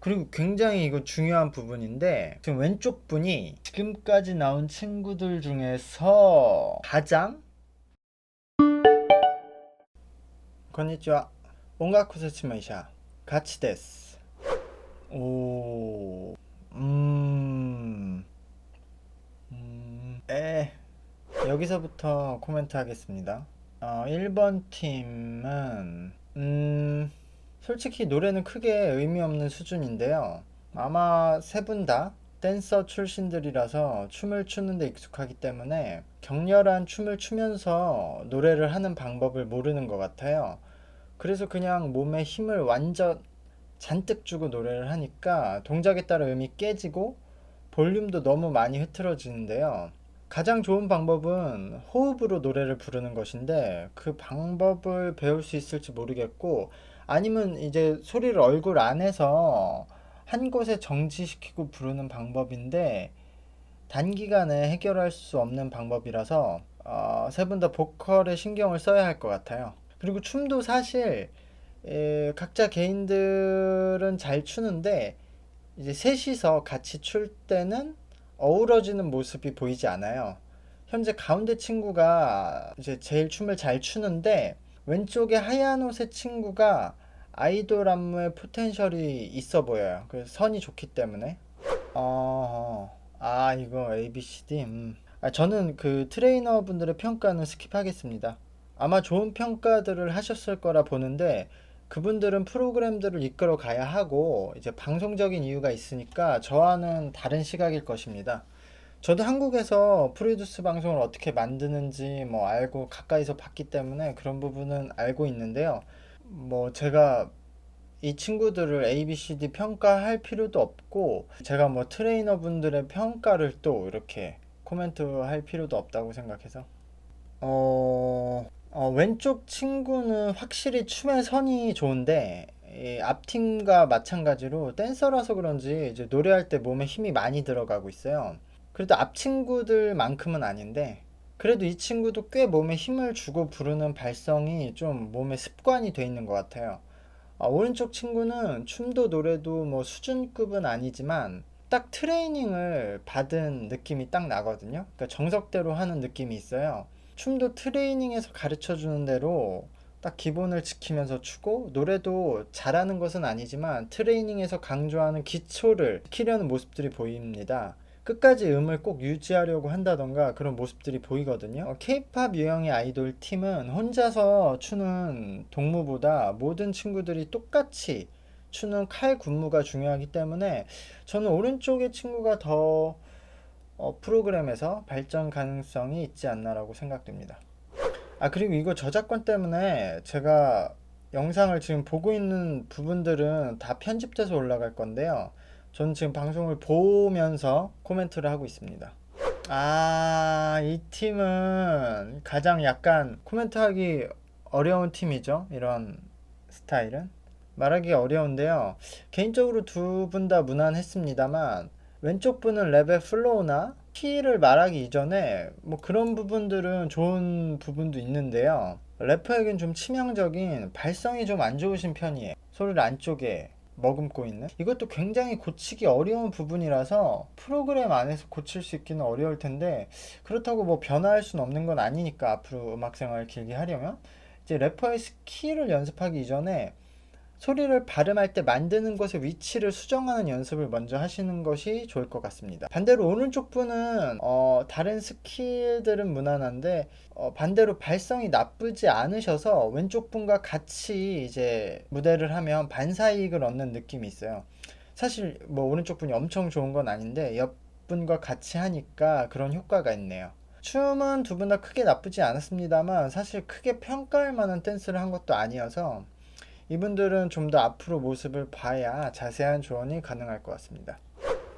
그리고 굉장히 이거 중요한 부분인데 지금 왼쪽 분이 지금까지 나온 친구들 중에서 가장 건니치와 온가쿠 세츠메이샤 같이 데스 오 음... 음... 에 여기서부터 코멘트 하겠습니다. 어, 1번 팀은 음... 솔직히 노래는 크게 의미 없는 수준인데요. 아마 세 분 다 댄서 출신들이라서 춤을 추는데 익숙하기 때문에 격렬한 춤을 추면서 노래를 하는 방법을 모르는 것 같아요. 그래서 그냥 몸에 힘을 완전 잔뜩 주고 노래를 하니까 동작에 따라 음이 깨지고 볼륨도 너무 많이 흐트러지는데요. 가장 좋은 방법은 호흡으로 노래를 부르는 것인데 그 방법을 배울 수 있을지 모르겠고 아니면 이제 소리를 얼굴 안에서 한 곳에 정지시키고 부르는 방법인데 단기간에 해결할 수 없는 방법이라서 어, 세 분 다 보컬에 신경을 써야 할 것 같아요. 그리고 춤도 사실 에, 각자 개인들은 잘 추는데 이제 셋이서 같이 출 때는 어우러지는 모습이 보이지 않아요. 현재 가운데 친구가 이제 제일 춤을 잘 추는데 왼쪽에 하얀 옷의 친구가 아이돌 안무에 포텐셜이 있어 보여요. 그래서 선이 좋기 때문에. 어, 아, 이거 ABCD. 음. 아, 저는 그 트레이너 분들의 평가는 스킵하겠습니다. 아마 좋은 평가들을 하셨을 거라 보는데 그분들은 프로그램들을 이끌어 가야 하고 이제 방송적인 이유가 있으니까 저와는 다른 시각일 것입니다. 저도 한국에서 프로듀스 방송을 어떻게 만드는지 뭐 알고 가까이서 봤기 때문에 그런 부분은 알고 있는데요. 뭐 제가 이 친구들을 ABCD 평가할 필요도 없고 제가 뭐 트레이너 분들의 평가를 또 이렇게 코멘트 할 필요도 없다고 생각해서 어, 어, 왼쪽 친구는 확실히 춤의 선이 좋은데 이 앞팀과 마찬가지로 댄서라서 그런지 이제 노래할 때 몸에 힘이 많이 들어가고 있어요. 그래도 앞 친구들만큼은 아닌데 그래도 이 친구도 꽤 몸에 힘을 주고 부르는 발성이 좀 몸에 습관이 돼 있는 것 같아요. 아, 오른쪽 친구는 춤도 노래도 뭐 수준급은 아니지만 딱 트레이닝을 받은 느낌이 딱 나거든요. 그러니까 정석대로 하는 느낌이 있어요. 춤도 트레이닝에서 가르쳐 주는 대로 딱 기본을 지키면서 추고 노래도 잘하는 것은 아니지만 트레이닝에서 강조하는 기초를 지키려는 모습들이 보입니다. 끝까지 음을 꼭 유지하려고 한다던가 그런 모습들이 보이거든요. 케이팝 유형의 아이돌 팀은 혼자서 추는 동무보다 모든 친구들이 똑같이 추는 칼 군무가 중요하기 때문에 저는 오른쪽의 친구가 더 어, 프로그램에서 발전 가능성이 있지 않나라고 생각됩니다. 아, 그리고 이거 저작권 때문에 제가 영상을 지금 보고 있는 부분들은 다 편집돼서 올라갈 건데요. 저는 지금 방송을 보면서 코멘트를 하고 있습니다. 아, 이 팀은 가장 약간 코멘트하기 어려운 팀이죠. 이런 스타일은. 말하기 어려운데요. 개인적으로 두 분 다 무난했습니다만, 왼쪽 분은 랩의 플로우나 키를 말하기 이전에 뭐 그런 부분들은 좋은 부분도 있는데요. 래퍼에겐 좀 치명적인 발성이 좀 안 좋으신 편이에요. 소리를 안쪽에 머금고 있는? 이것도 굉장히 고치기 어려운 부분이라서 프로그램 안에서 고칠 수 있기는 어려울 텐데 그렇다고 뭐 변화할 수는 없는 건 아니니까 앞으로 음악 생활을 길게 하려면? 이제 래퍼의 스킬을 연습하기 이전에 소리를 발음할 때 만드는 것의 위치를 수정하는 연습을 먼저 하시는 것이 좋을 것 같습니다. 반대로 오른쪽 분은 어, 다른 스킬들은 무난한데 어, 반대로 발성이 나쁘지 않으셔서 왼쪽 분과 같이 이제 무대를 하면 반사이익을 얻는 느낌이 있어요. 사실 뭐 오른쪽 분이 엄청 좋은 건 아닌데 옆 분과 같이 하니까 그런 효과가 있네요. 춤은 두 분 다 크게 나쁘지 않았습니다만 사실 크게 평가할 만한 댄스를 한 것도 아니어서 이분들은 좀 더 앞으로 모습을 봐야 자세한 조언이 가능할 것 같습니다.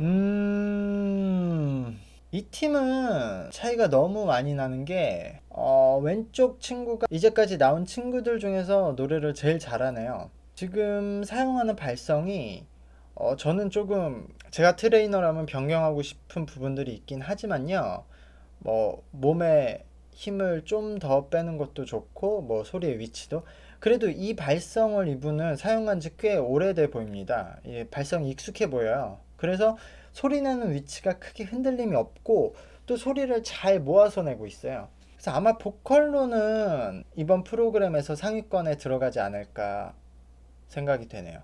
음, 이 팀은 차이가 너무 많이 나는 게, 어, 왼쪽 친구가 이제까지 나온 친구들 중에서 노래를 제일 잘하네요. 지금 사용하는 발성이, 어, 저는 조금 제가 트레이너라면 변경하고 싶은 부분들이 있긴 하지만요. 뭐, 몸에 힘을 좀 더 빼는 것도 좋고, 뭐, 소리의 위치도. 그래도 이 발성을 이분은 사용한 지 꽤 오래돼 보입니다. 이 발성이 익숙해 보여요. 그래서 소리 내는 위치가 크게 흔들림이 없고 또 소리를 잘 모아서 내고 있어요. 그래서 아마 보컬로는 이번 프로그램에서 상위권에 들어가지 않을까 생각이 되네요.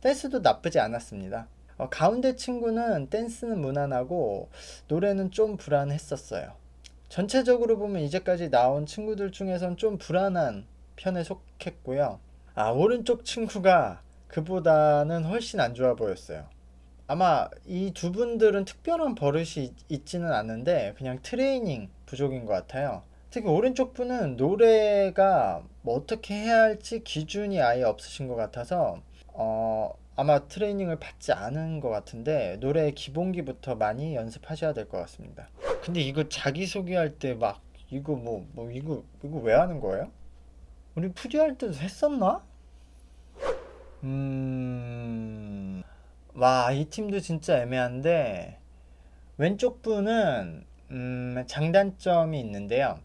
댄스도 나쁘지 않았습니다. 어, 가운데 친구는 댄스는 무난하고 노래는 좀 불안했었어요. 전체적으로 보면 이제까지 나온 친구들 중에선 좀 불안한 편에 속했고요. 아, 오른쪽 친구가 그보다는 훨씬 안 좋아 보였어요. 아마 이 두 분들은 특별한 버릇이 있- 있지는 않은데 그냥 트레이닝 부족인 것 같아요. 특히 오른쪽 분은 노래가 뭐 어떻게 해야 할지 기준이 아예 없으신 것 같아서 어, 아마 트레이닝을 받지 않은 것 같은데 노래 기본기부터 많이 연습하셔야 될 것 같습니다. 근데 이거 자기소개할 때 막 이거 뭐, 뭐 이거 이거 왜 하는 거예요? 우리 푸디 할 때도 했었나? 음, 와, 이 팀도 진짜 애매한데 왼쪽 분은 음, 장단점이 있는데요.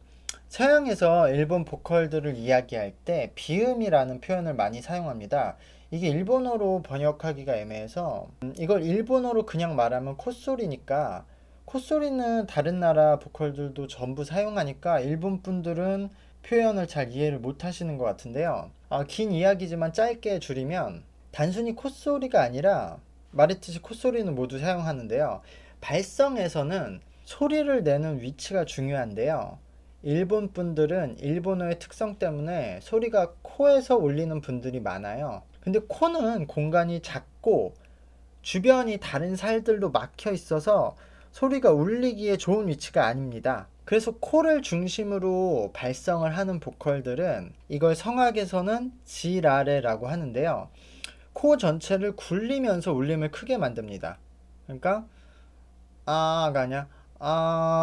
서양에서 일본 보컬들을 이야기할 때 비음이라는 표현을 많이 사용합니다. 이게 일본어로 번역하기가 애매해서 음, 이걸 일본어로 그냥 말하면 콧소리니까 콧소리는 다른 나라 보컬들도 전부 사용하니까 일본 분들은 표현을 잘 이해를 못 하시는 것 같은데요. 아, 긴 이야기지만 짧게 줄이면 단순히 콧소리가 아니라 말했듯이 콧소리는 모두 사용하는데요. 발성에서는 소리를 내는 위치가 중요한데요. 일본 분들은 일본어의 특성 때문에 소리가 코에서 울리는 분들이 많아요. 근데 코는 공간이 작고 주변이 다른 살들로 막혀 있어서 소리가 울리기에 좋은 위치가 아닙니다. 그래서 코를 중심으로 발성을 하는 보컬들은 이걸 성악에서는 지라레라고 하는데요. 코 전체를 굴리면서 울림을 크게 만듭니다. 그러니까 아가 아니야 아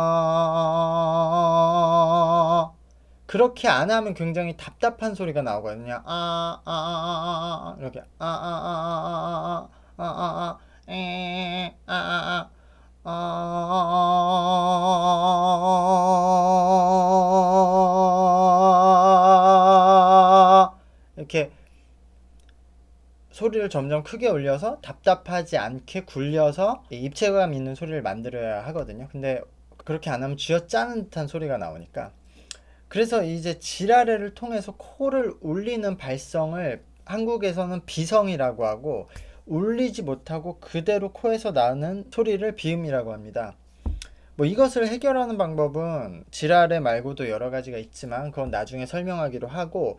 그렇게 안 하면 굉장히 답답한 소리가 나오거든요. 아, 아, 아, 아, 아, 이렇게 아, 아, 아, 아, 아, 아, 아, 아, 에, 아, 아, 아, 아, 이렇게 소리를 점점 크게 올려서 답답하지 않게 굴려서 입체감 있는 소리를 만들어야 하거든요. 근데 그렇게 안 하면 쥐어 짜는 듯한 소리가 나오니까 그래서 이제 지라레를 통해서 코를 울리는 발성을 한국에서는 비성이라고 하고 울리지 못하고 그대로 코에서 나는 소리를 비음이라고 합니다. 뭐 이것을 해결하는 방법은 지라레 말고도 여러 가지가 있지만 그건 나중에 설명하기로 하고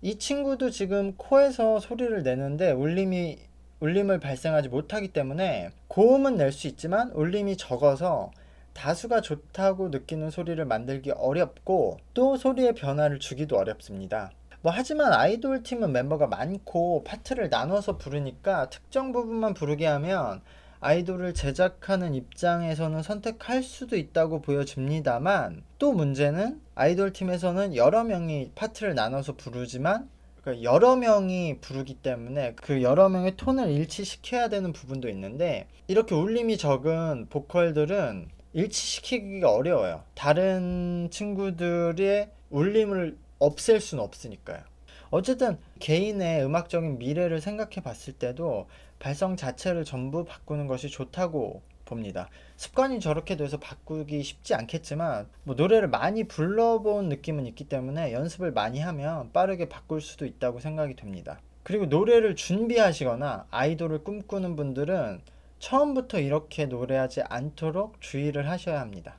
이 친구도 지금 코에서 소리를 내는데 울림이 울림을 발생하지 못하기 때문에 고음은 낼 수 있지만 울림이 적어서 다수가 좋다고 느끼는 소리를 만들기 어렵고 또 소리의 변화를 주기도 어렵습니다. 뭐 하지만 아이돌 팀은 멤버가 많고 파트를 나눠서 부르니까 특정 부분만 부르게 하면 아이돌을 제작하는 입장에서는 선택할 수도 있다고 보여집니다만 또 문제는 아이돌 팀에서는 여러 명이 파트를 나눠서 부르지만 그 여러 명이 부르기 때문에 그 여러 명의 톤을 일치시켜야 되는 부분도 있는데 이렇게 울림이 적은 보컬들은 일치시키기가 어려워요. 다른 친구들의 울림을 없앨 수는 없으니까요. 어쨌든 개인의 음악적인 미래를 생각해 봤을 때도 발성 자체를 전부 바꾸는 것이 좋다고 봅니다. 습관이 저렇게 돼서 바꾸기 쉽지 않겠지만 뭐 노래를 많이 불러본 느낌은 있기 때문에 연습을 많이 하면 빠르게 바꿀 수도 있다고 생각이 됩니다. 그리고 노래를 준비하시거나 아이돌을 꿈꾸는 분들은 처음부터 이렇게 노래하지 않도록 주의를 하셔야 합니다.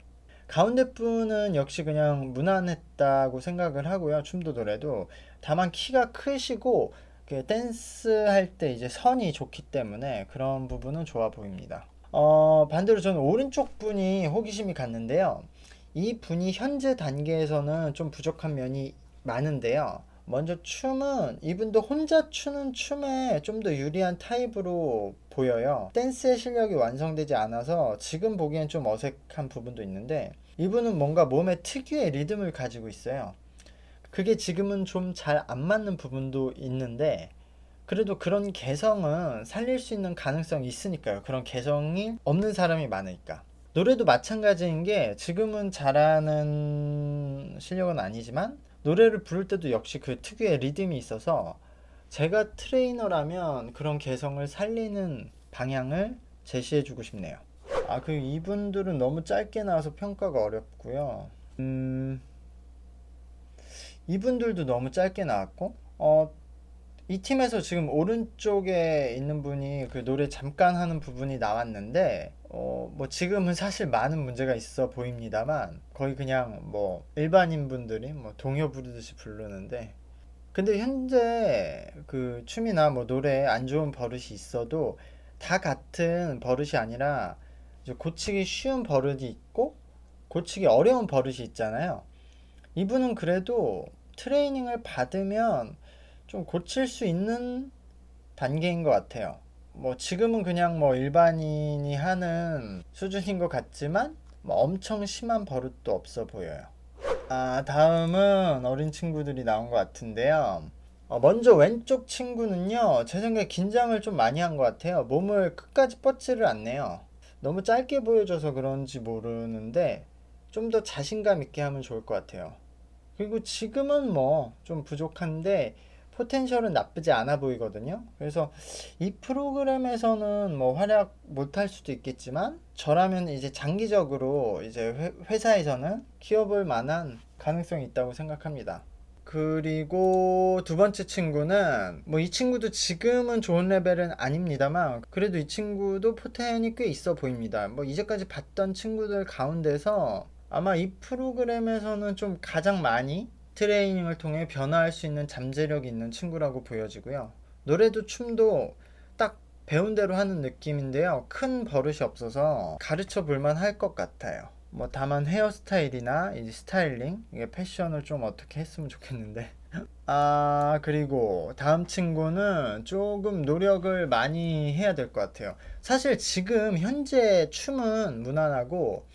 가운데 분은 역시 그냥 무난했다고 생각을 하고요. 춤도 노래도. 다만 키가 크시고 그 댄스 할 때 이제 선이 좋기 때문에 그런 부분은 좋아 보입니다. 어, 반대로 저는 오른쪽 분이 호기심이 갔는데요. 이 분이 현재 단계에서는 좀 부족한 면이 많은데요. 먼저 춤은 이분도 혼자 추는 춤에 좀 더 유리한 타입으로 보여요. 댄스의 실력이 완성되지 않아서 지금 보기엔 좀 어색한 부분도 있는데 이분은 뭔가 몸에 특유의 리듬을 가지고 있어요. 그게 지금은 좀 잘 안 맞는 부분도 있는데 그래도 그런 개성은 살릴 수 있는 가능성이 있으니까요. 그런 개성이 없는 사람이 많으니까. 노래도 마찬가지인 게 지금은 잘하는 실력은 아니지만 노래를 부를 때도 역시 그 특유의 리듬이 있어서 제가 트레이너라면 그런 개성을 살리는 방향을 제시해 주고 싶네요. 아, 그 이분들은 너무 짧게 나와서 평가가 어렵고요. 음, 이분들도 너무 짧게 나왔고, 어, 이 팀에서 지금 오른쪽에 있는 분이 그 노래 잠깐 하는 부분이 나왔는데, 어, 뭐 지금은 사실 많은 문제가 있어 보입니다만, 거의 그냥 뭐 일반인 분들이 뭐 동요 부르듯이 부르는데, 근데 현재 그 춤이나 뭐 노래에 안 좋은 버릇이 있어도 다 같은 버릇이 아니라 이제 고치기 쉬운 버릇이 있고 고치기 어려운 버릇이 있잖아요. 이분은 그래도 트레이닝을 받으면 좀 고칠 수 있는 단계인 것 같아요. 뭐 지금은 그냥 뭐 일반인이 하는 수준인 것 같지만 뭐 엄청 심한 버릇도 없어 보여요. 아, 다음은 어린 친구들이 나온 것 같은데요. 어, 먼저 왼쪽 친구는요, 제 생각에 긴장을 좀 많이 한 것 같아요. 몸을 끝까지 뻗지를 않네요. 너무 짧게 보여줘서 그런지 모르는데, 좀 더 자신감 있게 하면 좋을 것 같아요. 그리고 지금은 뭐 좀 부족한데, 포텐셜은 나쁘지 않아 보이거든요. 그래서 이 프로그램에서는 뭐 활약 못할 수도 있겠지만, 저라면 이제 장기적으로 이제 회, 회사에서는 키워볼 만한 가능성이 있다고 생각합니다. 그리고 두 번째 친구는 뭐 이 친구도 지금은 좋은 레벨은 아닙니다만 그래도 이 친구도 포텐이 꽤 있어 보입니다. 뭐 이제까지 봤던 친구들 가운데서 아마 이 프로그램에서는 좀 가장 많이 트레이닝을 통해 변화할 수 있는 잠재력이 있는 친구라고 보여지고요. 노래도 춤도 딱 배운 대로 하는 느낌인데요. 큰 버릇이 없어서 가르쳐 볼만 할 것 같아요. 뭐 다만 헤어스타일이나 이제 스타일링 이게 패션을 좀 어떻게 했으면 좋겠는데 아 그리고 다음 친구는 조금 노력을 많이 해야 될 것 같아요 사실 지금 현재 춤은 무난하고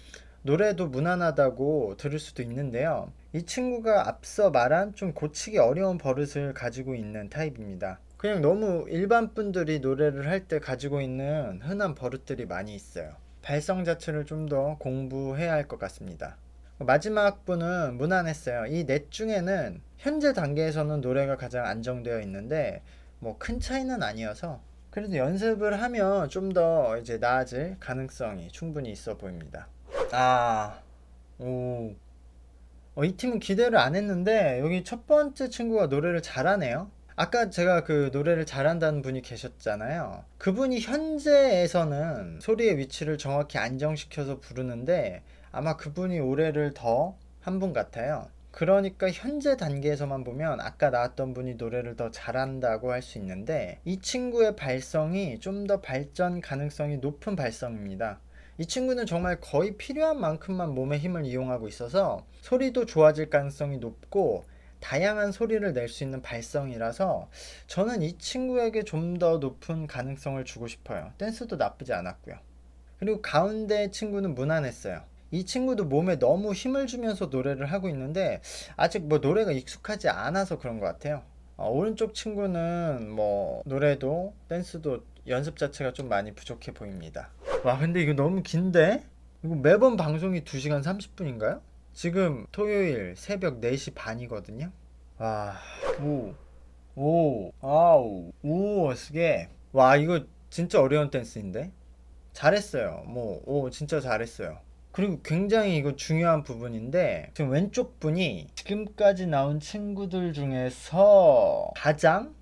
노래도 무난하다고 들을 수도 있는데요 이 친구가 앞서 말한 좀 고치기 어려운 버릇을 가지고 있는 타입입니다 그냥 너무 일반 분들이 노래를 할 때 가지고 있는 흔한 버릇들이 많이 있어요 발성 자체를 좀 더 공부해야 할 것 같습니다. 마지막 분은 무난했어요. 이 넷 중에는 현재 단계에서는 노래가 가장 안정되어 있는데 뭐 큰 차이는 아니어서 그래도 연습을 하면 좀 더 이제 나아질 가능성이 충분히 있어 보입니다. 아, 오. 어, 이 팀은 기대를 안 했는데 여기 첫 번째 친구가 노래를 잘하네요. 아까 제가 그 노래를 잘한다는 분이 계셨잖아요. 그분이 현재에서는 소리의 위치를 정확히 안정시켜서 부르는데 아마 그분이 올해를 더 한 분 같아요. 그러니까 현재 단계에서만 보면 아까 나왔던 분이 노래를 더 잘한다고 할 수 있는데 이 친구의 발성이 좀 더 발전 가능성이 높은 발성입니다. 이 친구는 정말 거의 필요한 만큼만 몸의 힘을 이용하고 있어서 소리도 좋아질 가능성이 높고 다양한 소리를 낼 수 있는 발성이라서 저는 이 친구에게 좀 더 높은 가능성을 주고 싶어요. 댄스도 나쁘지 않았고요. 그리고 가운데 친구는 무난했어요. 이 친구도 몸에 너무 힘을 주면서 노래를 하고 있는데 아직 뭐 노래가 익숙하지 않아서 그런 것 같아요. 어, 오른쪽 친구는 뭐 노래도 댄스도 연습 자체가 좀 많이 부족해 보입니다. 와 근데 이거 너무 긴데? 이거 매번 방송이 2시간 30분인가요? 지금 토요일 새벽 4시 반이거든요. 와, 오, 오, 아우, 오, 스게. 와, 이거 진짜 어려운 댄스인데? 잘했어요. 뭐, 오, 진짜 잘했어요. 그리고 굉장히 이거 중요한 부분인데, 지금 왼쪽 분이 지금까지 나온 친구들 중에서 가장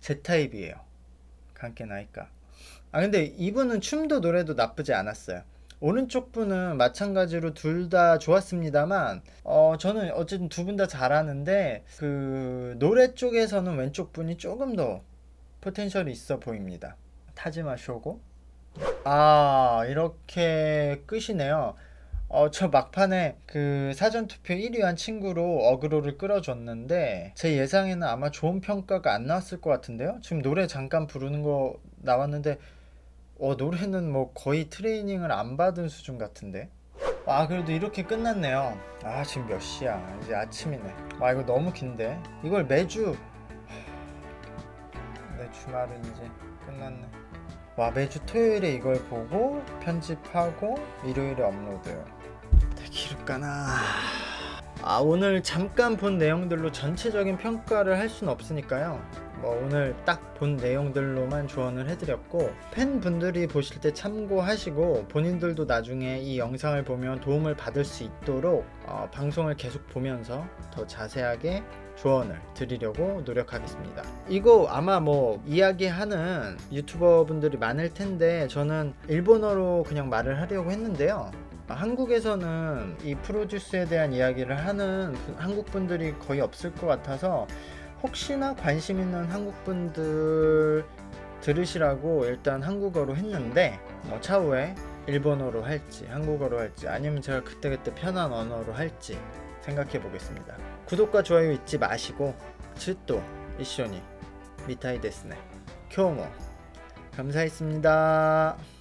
제 타입이에요. 간께 나이까. 아, 근데 이분은 춤도 노래도 나쁘지 않았어요. 오른쪽 분은 마찬가지로 둘 다 좋았습니다만 어 저는 어쨌든 두 분 다 잘하는데 그 노래 쪽에서는 왼쪽 분이 조금 더 포텐셜이 있어 보입니다. 타지마 쇼고 아 이렇게 끝이네요. 어, 저 막판에 그 사전투표 1위 한 친구로 어그로를 끌어줬는데 제 예상에는 아마 좋은 평가가 안 나왔을 것 같은데요. 지금 노래 잠깐 부르는 거 나왔는데 어, 노래는 뭐 거의 트레이닝을 안 받은 수준 같은데. 아, 그래도 이렇게 끝났네요. 아, 지금 몇 시야? 이제 아침이네. 아, 이거 너무 긴데. 이걸 매주. 내 주말은 이제 끝났네. 와, 매주 토요일에 이걸 보고 편집하고 일요일에 업로드. 내 기름까나. 아, 오늘 잠깐 본 내용들로 전체적인 평가를 할 수는 없으니까요. 뭐 오늘 딱 본 내용들로만 조언을 해드렸고 팬분들이 보실 때 참고하시고 본인들도 나중에 이 영상을 보면 도움을 받을 수 있도록 어, 방송을 계속 보면서 더 자세하게 조언을 드리려고 노력하겠습니다. 이거 아마 뭐 이야기하는 유튜버 분들이 많을 텐데 저는 일본어로 그냥 말을 하려고 했는데요. 한국에서는 이 프로듀스에 대한 이야기를 하는 분- 한국 분들이 거의 없을 것 같아서 혹시나 관심 있는 한국 분들 들으시라고 일단 한국어로 했는데 어, 차후에 일본어로 할지 한국어로 할지 아니면 제가 그때그때 편한 언어로 할지 생각해 보겠습니다. 구독과 좋아요 잊지 마시고 즈또 이쇼니 미타이 데스네 쿄모 감사했습니다.